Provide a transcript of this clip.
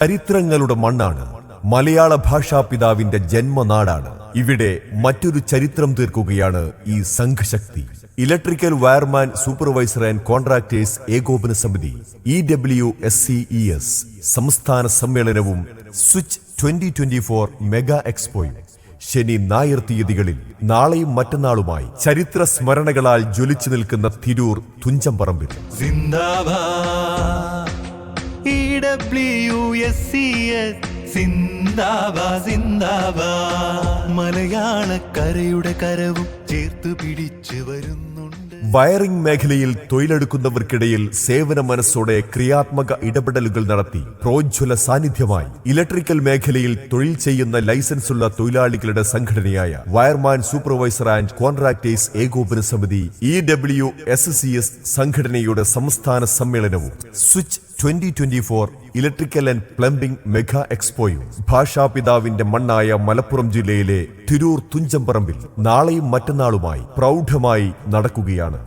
ചരിത്രങ്ങളുടെ മണ്ണാണ്. മലയാള ഭാഷാ പിതാവിന്റെ ജന്മനാടാണ്. ഇവിടെ മറ്റൊരു ചരിത്രം തീർക്കുകയാണ് ഈ സംഘശക്തി. Electrical wireman supervisor and contractors ഏകോപന സമിതി E W S C S സംസ്ഥാന സമ്മേളനവും switch twenty twenty four mega എക്സ്പോയും ശനി നായർ തീയതികളിൽ നാളെയും മറ്റന്നാളുമായി ചരിത്ര സ്മരണകളാൽ ജ്വലിച്ചു നിൽക്കുന്ന തിരൂർ തുഞ്ചംപറമ്പിൽ. ഡബ്ല്യു എസ് സി എസ് സിന്ദാബാദ് സിന്ദാബാദ് മലയാളക്കരയുടെ കരവും ചേർത്ത് പിടിച്ചു വരുന്നുണ്ട്. വയറിംഗ് മേഖലയിൽ തൊഴിലെടുക്കുന്നവർക്കിടയിൽ സേവന മനസ്സോടെ ക്രിയാത്മക ഇടപെടലുകൾ നടത്തി പ്രോജ്വല സാന്നിധ്യമായി ഇലക്ട്രിക്കൽ മേഖലയിൽ തൊഴിൽ ചെയ്യുന്ന ലൈസൻസുള്ള തൊഴിലാളികളുടെ സംഘടനയായ വയർമാൻ സൂപ്പർവൈസർ ആൻഡ് കോൺട്രാക്ടേഴ്സ് ഏകോപന സമിതി E W S C S സംഘടനയുടെ സംസ്ഥാന സമ്മേളനവും switch twenty twenty four electrical and plumbing mega എക്സ്പോയും ഭാഷാപിതാവിന്റെ മണ്ണായ മലപ്പുറം ജില്ലയിലെ തിരൂർ തുഞ്ചംപറമ്പിൽ നാളെയും മറ്റന്നാളുമായി പ്രൗഢമായി നടക്കുകയാണ്.